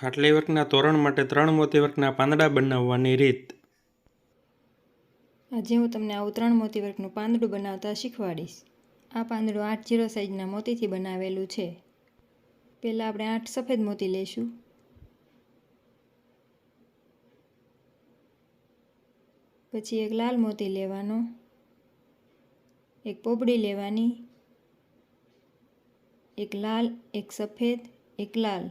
ખાટલી વર્કના તોરણ માટે ત્રણ મોતી વર્કના પાંદડા બનાવવાની રીત. આજે હું તમને આવું ત્રણ મોતી વર્કનું પાંદડું બનાવતા શીખવાડીશ. આ પાંદડું આઠ જીરો સાઇઝના મોતીથી બનાવેલું છે. પહેલાં આપણે આઠ સફેદ મોતી લઈશું. પછી એક લાલ મોતી લેવાનો. એક પોપડી લેવાની. એક લાલ, એક સફેદ, એક લાલ.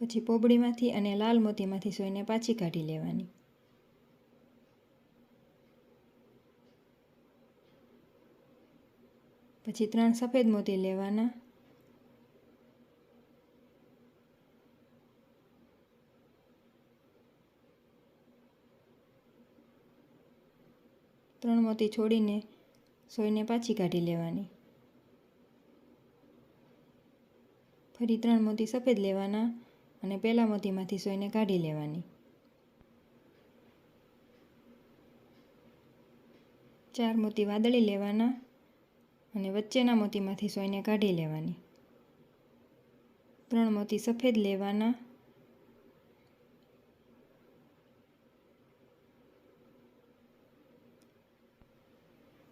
પછી પોપડીમાંથી અને લાલ મોતીમાંથી સોયને પાછી કાઢી લેવાની. પછી ત્રણ સફેદ મોતી લેવાના. ત્રણ મોતી છોડીને સોયને પાછી કાઢી લેવાની. ફરી ત્રણ મોતી સફેદ લેવાના. અને પહેલાં મોતીમાંથી સોયને કાઢી લેવાની. ચાર મોતી વાદળી લેવાના અને વચ્ચેના મોતીમાંથી સોયને કાઢી લેવાની. ત્રણ મોતી સફેદ લેવાના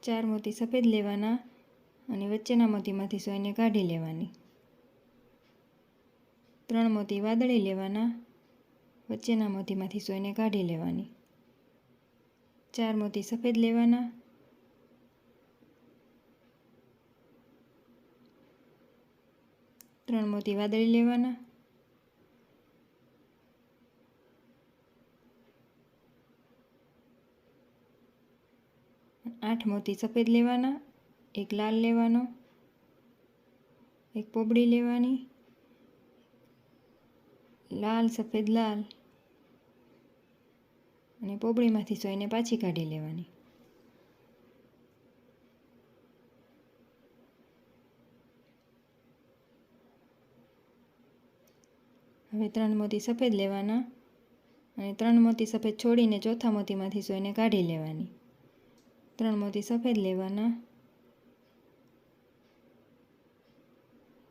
ચાર મોતી સફેદ લેવાના અને વચ્ચેના મોતીમાંથી સોયને કાઢી લેવાની. ત્રણ મોતી વાદળી લેવાના, વચ્ચેના મોતીમાંથી સોયને કાઢી લેવાની. ચાર મોતી સફેદ લેવાના, ત્રણ મોતી વાદળી લેવાના, આઠ મોતી સફેદ લેવાના, એક લાલ લેવાનો, એક પોપડી લેવાની લાલ, સફેદ લાલ. અને પોપડીમાંથી સોયને પાછી કાઢી લેવાની. હવે ત્રણ મોતી સફેદ લેવાના અને ત્રણ મોતી સફેદ છોડીને ચોથા મોતીમાંથી સોયને કાઢી લેવાની. ત્રણ મોતી સફેદ લેવાના.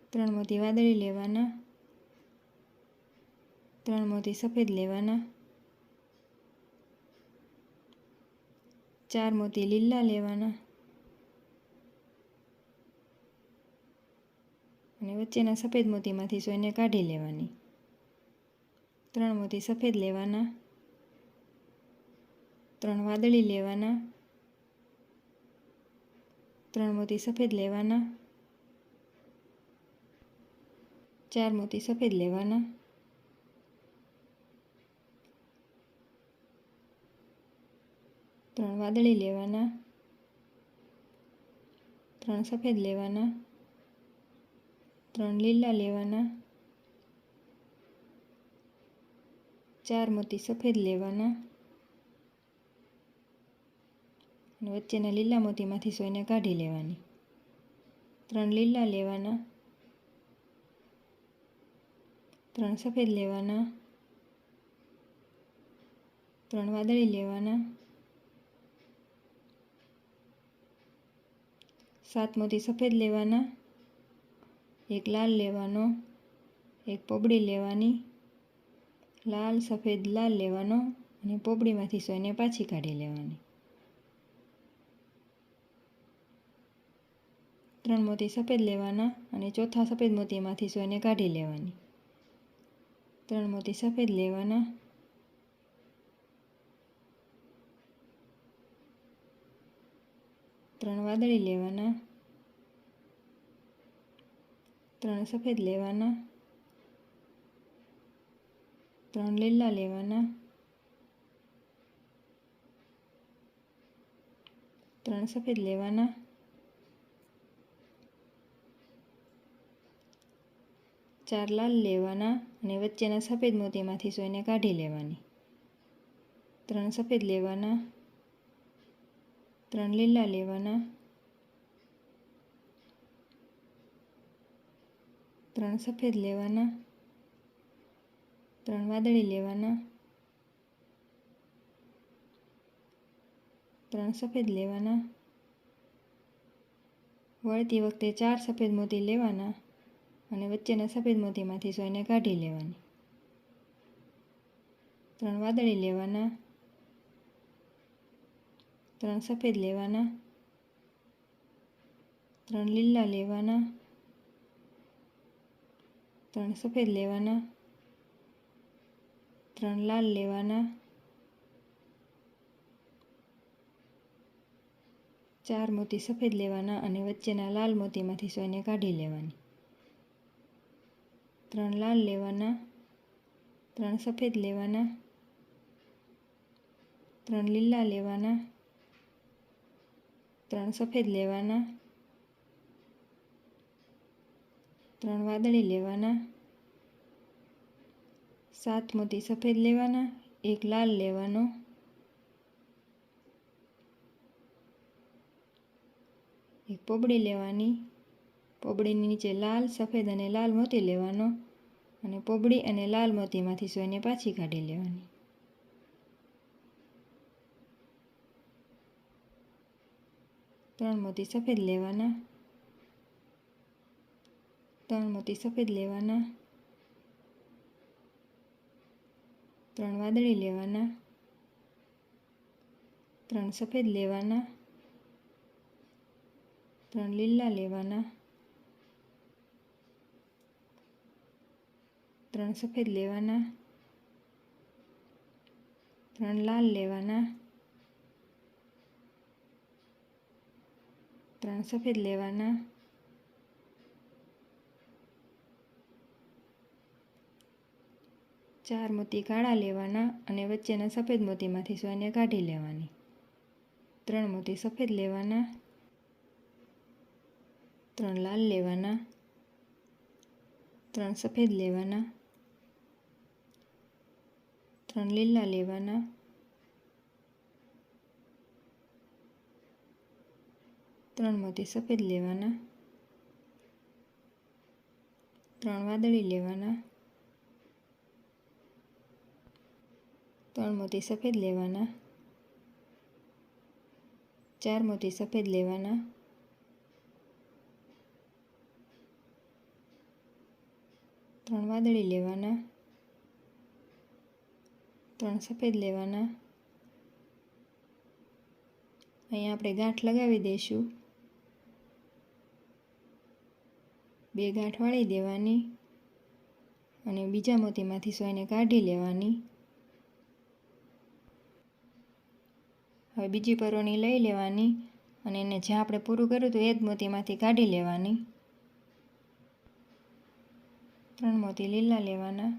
ત્રણ મોતી વાદળી લેવાના. ત્રણ મોતી સફેદ લેવાના. ચાર મોતી લીલા લેવાના. અને વચ્ચેના સફેદ મોતીમાંથી સોયને કાઢી લેવાની. ત્રણ મોતી સફેદ લેવાના. ત્રણ વાદળી લેવાના. ત્રણ મોતી સફેદ લેવાના. ચાર મોતી સફેદ લેવાના. ત્રણ વાદળી લેવાના, ત્રણ સફેદ લેવાના, ત્રણ લીલા લેવાના, ચાર મોતી સફેદ લેવાના અને વચ્ચેના લીલા મોતીમાંથી સોયને કાઢી લેવાની. ત્રણ લીલા લેવાના, ત્રણ સફેદ લેવાના, ત્રણ વાદળી લેવાના સાત મોતી સફેદ લેવાના, એક લાલ લેવાનો, એક પોપડી લેવાની, લાલ, સફેદ, લાલ લેવાનો અને પોપડીમાંથી સોયને પાછી કાઢી લેવાની. ત્રણ મોતી સફેદ લેવાના અને ચોથા સફેદ મોતીમાંથી સોયને કાઢી લેવાની. ત્રણ મોતી સફેદ લેવાના ત્રણ વાદળી લેવાના, ત્રણ સફેદ લેવાના, ત્રણ લીલા લેવાના, ત્રણ સફેદ લેવાના, ચાર લાલ લેવાના અને વચ્ચેના સફેદ મોતીમાંથી સોયને કાઢી લેવાની. ત્રણ સફેદ લેવાના ત્રણ લીલા લેવાના. ત્રણ સફેદ લેવાના. ત્રણ વાદળી લેવાના. ત્રણ સફેદ લેવાના. વળતી વખતે ચાર સફેદ મોતી લેવાના અને વચ્ચેના સફેદ મોતીમાંથી સોયને કાઢી લેવાની. ત્રણ વાદળી લેવાના. ત્રણ સફેદ લેવાના, ત્રણ લીલા લેવાના, ત્રણ સફેદ લેવાના, ત્રણ લાલ લેવાના, ચાર મોતી સફેદ લેવાના અને વચ્ચેના લાલ મોતીમાંથી સોયને કાઢી લેવાની. ત્રણ લાલ લેવાના, ત્રણ સફેદ લેવાના, ત્રણ લીલા લેવાના ત્રણ સફેદ લેવાના, ત્રણ વાદળી લેવાના, સાત મોતી સફેદ લેવાના, એક લાલ લેવાનો, એક પોબડી લેવાની પોબડીની નીચે લાલ, સફેદ અને લાલ મોતી લેવાનો અને પોબડી અને લાલ મોતીમાંથી સોયને પાછી કાઢી લેવાની. ત્રણ મોતી સફેદ લેવાના. ત્રણ મોતી સફેદ લેવાના. ત્રણ વાદળી લેવાના. ત્રણ સફેદ લેવાના. ત્રણ લીલા લેવાના. ત્રણ સફેદ લેવાના. ત્રણ લાલ લેવાના. ત્રણ સફેદ લેવાના ચાર મોતી કાળા લેવાના અને વચ્ચેના સફેદ મોતીમાંથી સોયને કાઢી લેવાની. ત્રણ મોતી સફેદ લેવાના. ત્રણ લાલ લેવાના. ત્રણ સફેદ લેવાના. ત્રણ લીલા લેવાના. ત્રણ મોતી સફેદ લેવાના. ત્રણ વાદળી લેવાના. ત્રણ મોતી સફેદ લેવાના. ચાર મોતી સફેદ લેવાના. ત્રણ વાદળી લેવાના. ત્રણ સફેદ લેવાના. અહીંયા આપણે ગાંઠ લગાવી દઈશું. બે ગાંઠ વાળી દેવાની અને બીજા મોતીમાંથી સોયને કાઢી લેવાની. હવે બીજી પરોની લઈ લેવાની અને એને જ્યાં આપણે પૂરું કર્યું હતું એ જ મોતીમાંથી કાઢી લેવાની. ત્રણ મોતી લીલા લેવાના.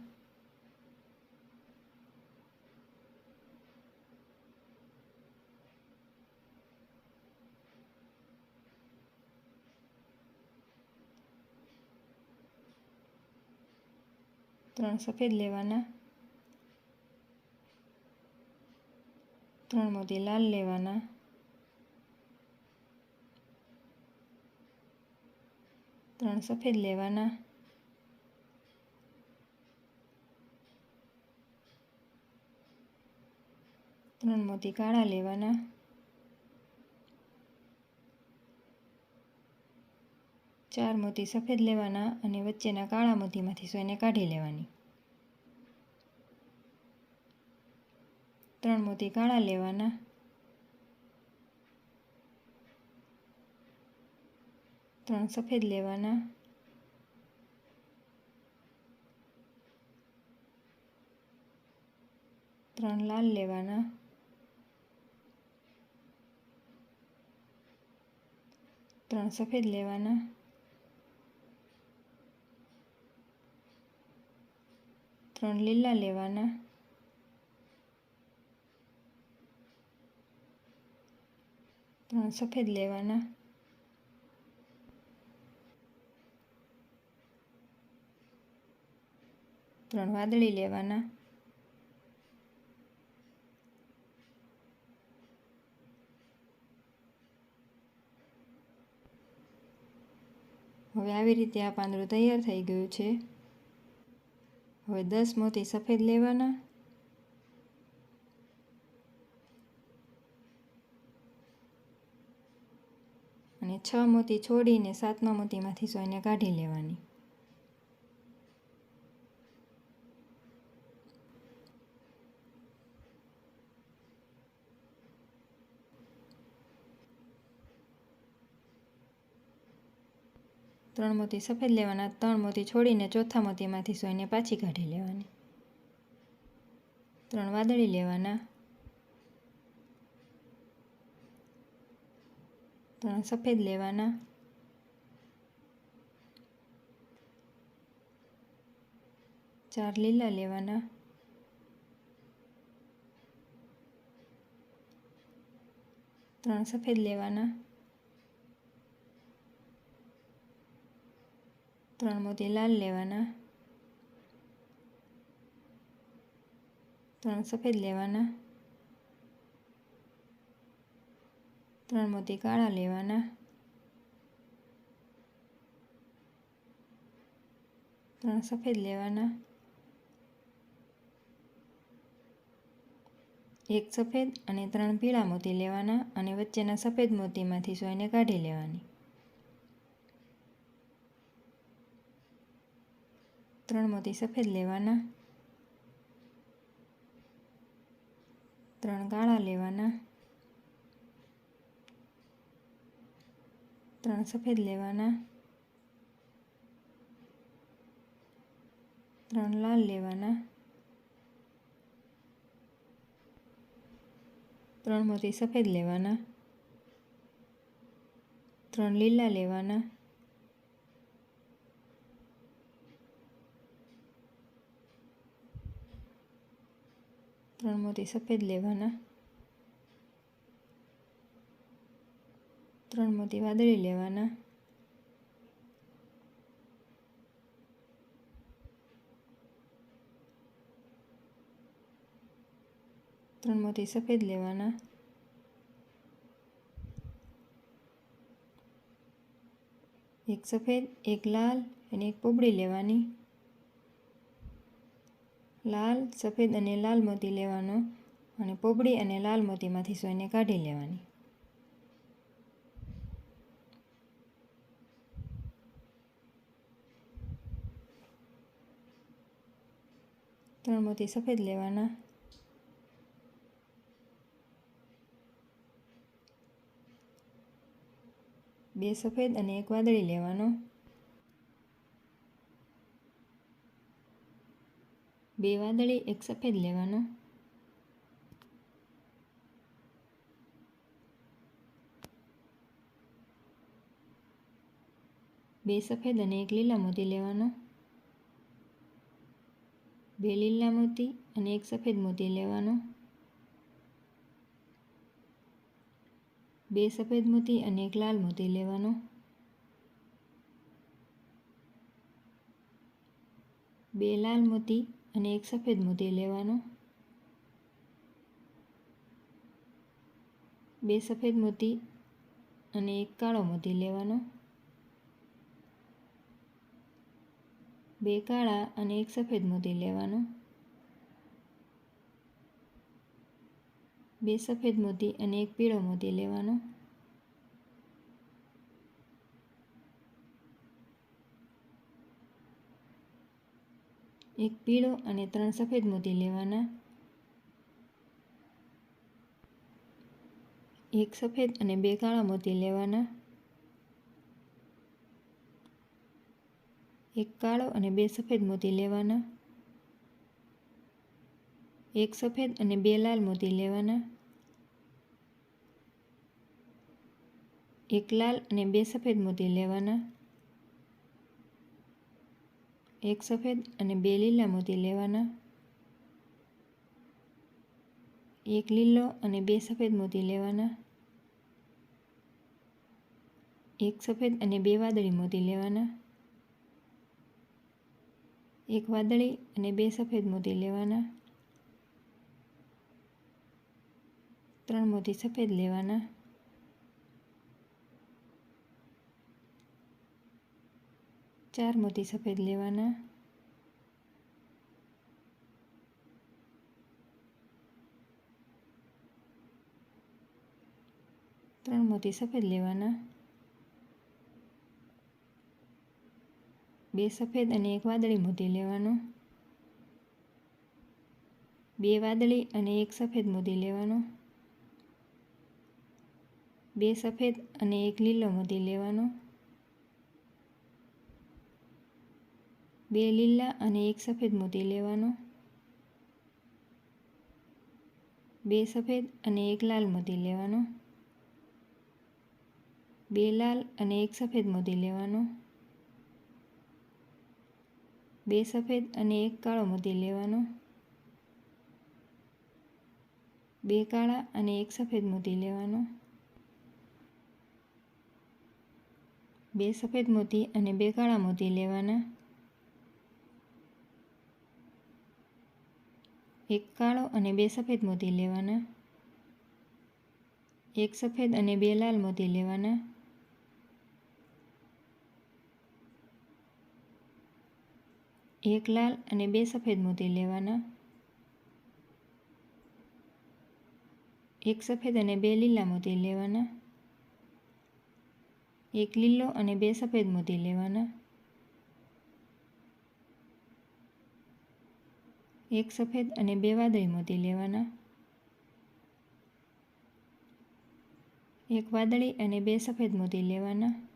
ત્રણ સફેદ લેવાના. ત્રણ મોતી લાલ લેવાના. ત્રણ સફેદ લેવાના. ત્રણ મોતી કાળા લેવાના. ચાર મોતી સફેદ લેવાના અને વચ્ચેના કાળા મોતીમાંથી સોયને કાઢી લેવાની. ત્રણ મોતી કાળા લેવાના. ત્રણ સફેદ લેવાના. ત્રણ લાલ લેવાના. ત્રણ સફેદ લેવાના. ત્રણ લીલા લેવાના. સફેદ લેવાના ત્રણ વાદળી લેવાના હવે આવી રીતે આ પાંદડું તૈયાર થઈ ગયું છે હવે દસ મોતી સફેદ લેવાના અને છ મોતી છોડીને સાતમા મોતીમાંથી સોયને કાઢી લેવાની. ત્રણ મોતી સફેદ લેવાના, ત્રણ મોતી છોડીને ચોથા મોતીમાંથી સોયને પાછી કાઢી લેવાની. ત્રણ વાદળી લેવાના ત્રણ સફેદ લેવાના. ચાર લીલા લેવાના. ત્રણ સફેદ લેવાના. ત્રણ મોતી લાલ લેવાના. ત્રણ સફેદ લેવાના. ત્રણ મોતી કાળા લેવાના. ત્રણ સફેદ લેવાના. એક સફેદ અને ત્રણ પીળા મોતી લેવાના અને વચ્ચેના સફેદ મોતીમાંથી સોયને કાઢી લેવાની. ત્રણ મોતી સફેદ લેવાના. ત્રણ કાળા લેવાના. ત્રણ સફેદ લેવાના. ત્રણ લાલ લેવાના. ત્રણ મોતી સફેદ લેવાના. ત્રણ લીલા લેવાના. ત્રણ મોતી સફેદ લેવાના. ત્રણ મોતી વાદળી લેવાના. ત્રણ મોતી સફેદ લેવાના. એક સફેદ, એક લાલ અને એક પોપડી લેવાની. લાલ, સફેદ અને લાલ મોતી લેવાનો અને પોપડી અને લાલ મોતીમાંથી સોયને કાઢી લેવાની. ત્રણ મોતી સફેદ લેવાના. બે સફેદ અને એક વાદળી લેવાનો. બે વાદળી, એક સફેદ લેવાનો. બે સફેદ અને એક લીલા મોતી લેવાનો. બે લીલા મોતી અને એક સફેદ મોતી લેવાનો. બે સફેદ મોતી અને એક લાલ મોતી લેવાનો. બે લાલ મોતી અને એક સફેદ મોતી લેવાનો. બે સફેદ મોતી અને એક કાળો મોતી લેવાનો. બે કાળા અને એક સફેદ મોતી લેવાનો. બે સફેદ મોતી અને એક પીળો મોતી લેવાનો. એક પીળો અને ત્રણ સફેદ મોતી લેવાના. એક સફેદ અને બે કાળા મોતી લેવાના. એક કાળો અને બે સફેદ મોતી લેવાના. એક સફેદ અને બે લાલ મોતી લેવાના. એક લાલ અને બે સફેદ મોતી લેવાના. એક સફેદ અને બે લીલા મોતી લેવાના. એક લીલો અને બે સફેદ મોતી લેવાના. એક સફેદ અને બે વાદળી મોતી લેવાના. એક વાદળી અને બે સફેદ મોતી લેવાના. ત્રણ મોતી સફેદ લેવાના. ચાર મોતી સફેદ લેવાના. ત્રણ મોતી સફેદ લેવાના. બે સફેદ અને એક વાદળી મોતી લેવાનો. બે વાદળી અને એક સફેદ મોતી લેવાનો. બે સફેદ અને એક લીલો મોતી લેવાનો. બે લીલા અને એક સફેદ મોતી લેવાનો. બે સફેદ અને એક લાલ મોતી લેવાનો. બે લાલ અને એક સફેદ મોતી લેવાનો. બે સફેદ અને એક કાળો મોતી લેવાનો. બે કાળા અને એક સફેદ મોતી લેવાનો. બે સફેદ મોતી અને બે કાળા મોતી લેવાના. એક કાળો અને બે સફેદ મોતી લેવાના. એક સફેદ અને બે લાલ મોતી લેવાના. એક લાલ અને બે સફેદ મોતી લેવાના. એક સફેદ અને બે લીલા મોતી લેવાના. એક લીલો અને બે સફેદ મોતી લેવાના. એક સફેદ અને બે વાદળી મોતી લેવાના. એક વાદળી અને બે સફેદ મોતી લેવાના.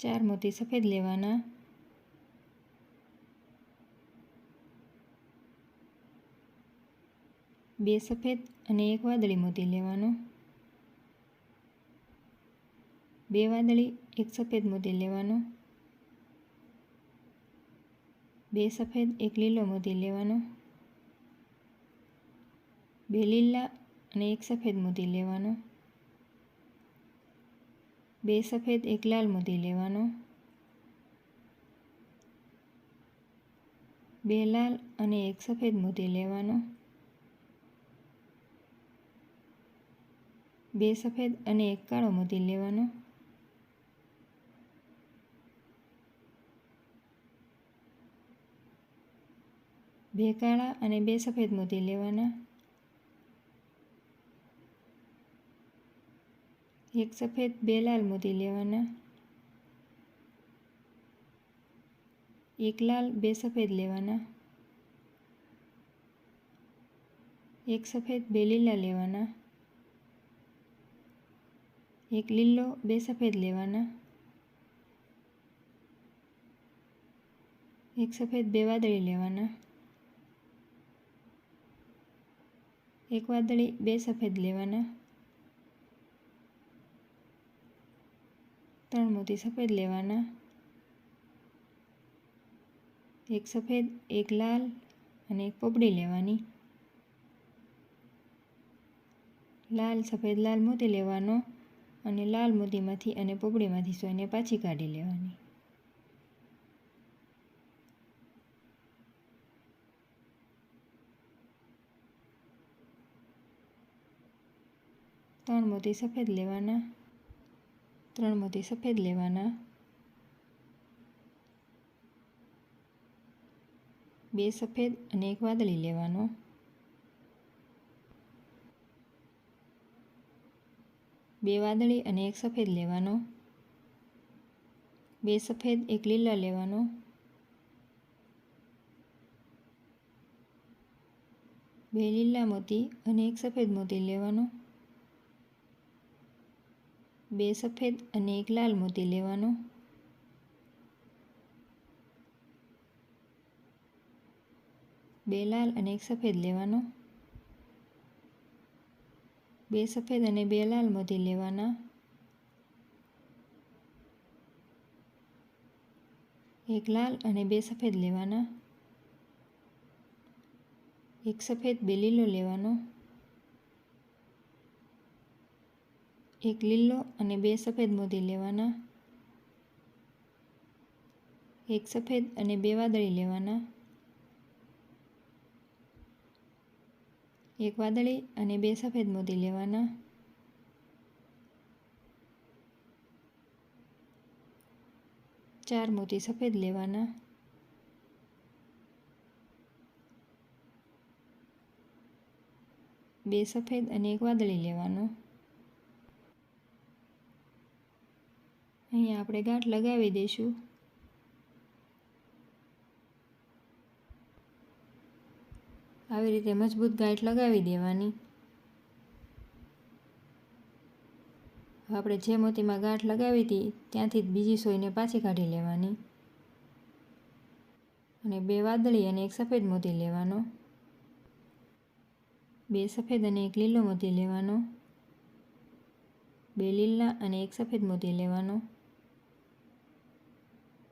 ચાર મોતી સફેદ લેવાના. બે સફેદ અને એક વાદળી મોતી લેવાનો. બે વાદળી, એક સફેદ મોતી લેવાનો. બે સફેદ, એક લીલો મોતી લેવાનો. બે લીલા અને એક સફેદ મોતી લેવાનો. બે સફેદ, એક લાલ મોતી લેવાનો. બે લાલ અને એક સફેદ મોતી લેવાનો. બે સફેદ અને એક કાળો મોતી લેવાનો. બે કાળા અને બે સફેદ મોતી લેવાના. એક સફેદ બે લાલ મોતી લેવાના. એક લાલ, બે સફેદ લેવાના. એક સફેદ, બે લીલા લેવાના. એક લીલો, બે સફેદ લેવાના. એક સફેદ, બે વાદળી લેવાના. એક વાદળી, બે સફેદ લેવાના. ત્રણ મોતી સફેદ લેવાના. એક સફેદ, એક લાલ અને એક પોપડી લેવાની. લાલ, સફેદ, લાલ મોતી લેવાનો અને લાલ મોતીમાંથી અને પોપડીમાંથી સોયને પાછી કાઢી લેવાની. ત્રણ મોતી સફેદ લેવાના. ત્રણ મોતી સફેદ લેવાના. બે સફેદ અને એક વાદળી લેવાનો. બે વાદળી અને એક સફેદ લેવાનો. બે સફેદ, એક લીલા લેવાનો. બે લીલા મોતી અને એક સફેદ મોતી લેવાનો. બે સફેદ અને એક લાલ મોતી લેવાનો. બે લાલ અને એક સફેદ લેવાનો. બે સફેદ અને બે લાલ મોતી લેવાના. એક લાલ અને બે સફેદ લેવાના. એક સફેદ, બે લીલો લેવાનો. એક લીલો અને બે સફેદ મોતી લેવાના. એક સફેદ અને બે વાદળી લેવાના. એક વાદળી અને બે સફેદ મોતી લેવાના. ચાર મોતી સફેદ લેવાના. બે સફેદ અને એક વાદળી લેવાનો. અહીંયા આપણે ગાંઠ લગાવી દઈશું. આવી રીતે મજબૂત ગાંઠ લગાવી દેવાની. આપણે જે મોતીમાં ગાંઠ લગાવી હતી ત્યાંથી જ બીજી સોયને પાછી કાઢી લેવાની. અને બે વાદળી અને એક સફેદ મોતી લેવાનો. બે સફેદ અને એક લીલો મોતી લેવાનો. બે લીલા અને એક સફેદ મોતી લેવાનો.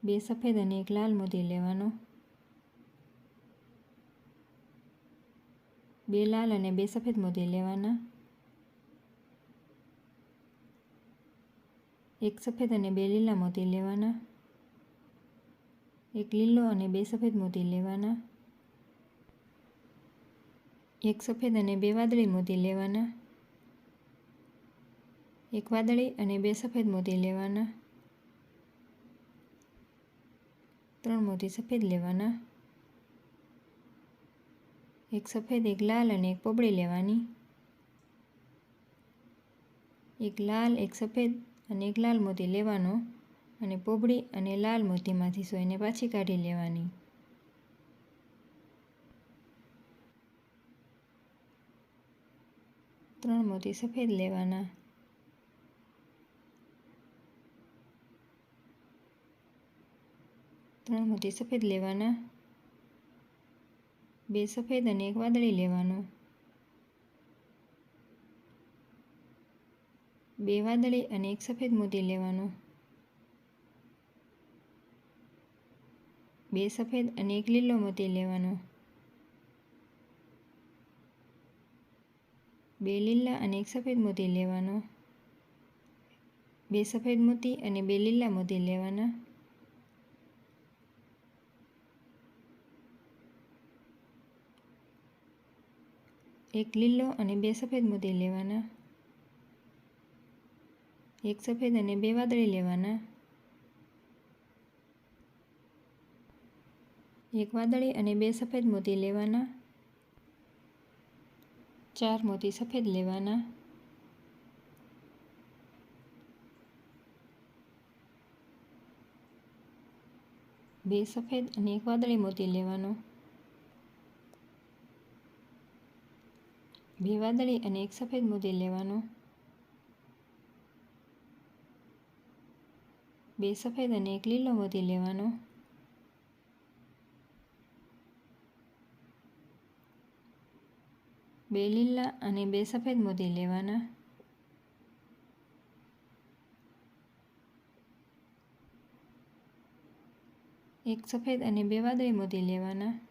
બે સફેદ અને એક લાલ મોતી લેવાનો. બે લાલ અને બે સફેદ મોતી લેવાના. એક સફેદ અને બે લીલા મોતી લેવાના. એક લીલો અને બે સફેદ મોતી લેવાના. એક સફેદ અને બે વાદળી મોતી લેવાના. એક વાદળી અને બે સફેદ મોતી લેવાના. ત્રણ મોતી સફેદ લેવાના. એક સફેદ, એક લાલ અને એક પોપડી લેવાની. એક લાલ, એક સફેદ અને એક લાલ મોતી લેવાનો અને પોપડી અને લાલ મોતીમાંથી સોયને પાછી કાઢી લેવાની. ત્રણ મોતી સફેદ લેવાના. ત્રણ મોતી સફેદ લેવાના. બે સફેદ અને એક વાદળી લેવાનો. બે વાદળી અને એક સફેદ મોતી લેવાનો. બે સફેદ અને એક લીલો મોતી લેવાનો. બે લીલા અને એક સફેદ મોતી લેવાનો. બે સફેદ મોતી અને બે લીલા મોતી લેવાના. એક લીલો અને બે સફેદ મોતી લેવાના. એક સફેદ અને બે વાદળી લેવાના. એક વાદળી અને બે સફેદ મોતી લેવાના. ચાર મોતી સફેદ લેવાના. બે સફેદ અને એક વાદળી મોતી લેવાનો. બે વાદળી અને એક સફેદ મોતી લેવાનો. બે સફેદ અને એક લીલો મોતી લેવાનો. બે લીલા અને બે સફેદ મોતી લેવાના. એક સફેદ અને બે વાદળી મોતી લેવાના.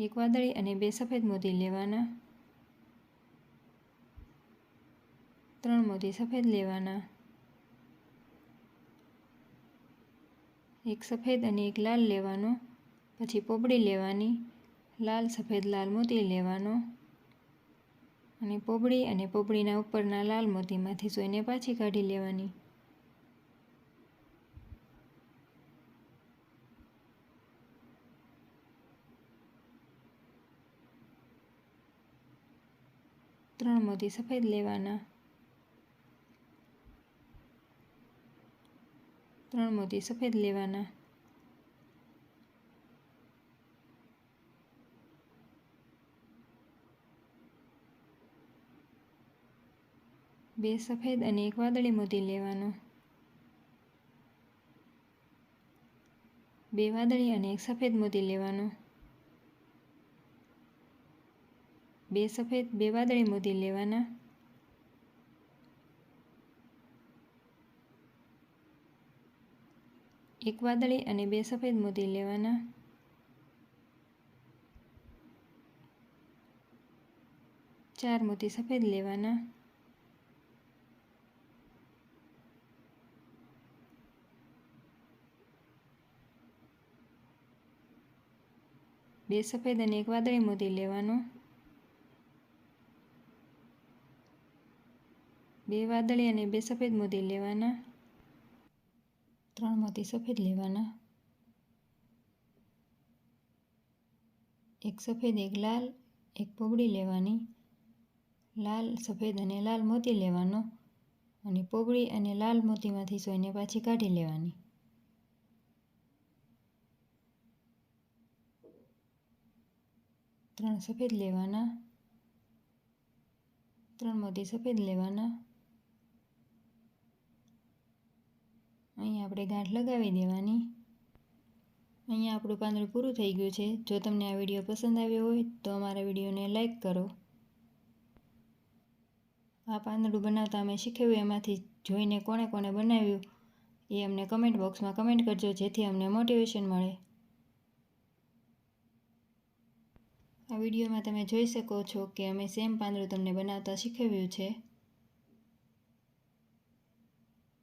એક વાદળી અને બે સફેદ મોતી લેવાના. ત્રણ મોતી સફેદ લેવાના. એક સફેદ અને એક લાલ લેવાનો, પછી પોપડી લેવાની, લાલ, સફેદ, લાલ મોતી લેવાનો. અને પોપડી અને પોપડીના ઉપરના લાલ મોતીમાંથી સોયને પાછી કાઢી લેવાની. ત્રણ મોતી સફેદ લેવાના. ત્રણ મોતી સફેદ લેવાના. બે સફેદ અને એક વાદળી મોતી લેવાનો. બે વાદળી અને એક સફેદ મોતી લેવાનો. બે સફેદ, બે વાદળી મોતી લેવાના. એક વાદળી અને બે સફેદ મોતી લેવાના. ચાર મોતી સફેદ લેવાના. બે સફેદ અને એક વાદળી મોતી લેવાનો. બે વાદળી અને બે સફેદ મોતી લેવાના. ત્રણ મોતી સફેદ લેવાના. એક સફેદ, એક લાલ, એક પોગડી લેવાની. લાલ, સફેદ અને લાલ મોતી લેવાનો અને પોપડી અને લાલ મોતીમાંથી સોયને પાછી કાઢી લેવાની. ત્રણ સફેદ લેવાના. ત્રણ મોતી સફેદ લેવાના. અહીંયા આપણે ગાંઠ લગાવી દેવાની. અહીંયા આપણું પાંદડું પૂરું થઈ ગયું છે. જો તમને આ વીડિયો પસંદ આવ્યો હોય તો અમારા વિડીયોને લાઇક કરો. આ પાંદડું બનાવતા અમે શીખવ્યું એમાંથી જોઈને કોણે કોણે બનાવ્યું એ અમને કમેન્ટ બોક્સમાં કમેન્ટ કરજો, જેથી અમને મોટિવેશન મળે. આ વિડીયોમાં તમે જોઈ શકો છો કે અમે સેમ પાંદડું તમને બનાવતા શીખવ્યું છે.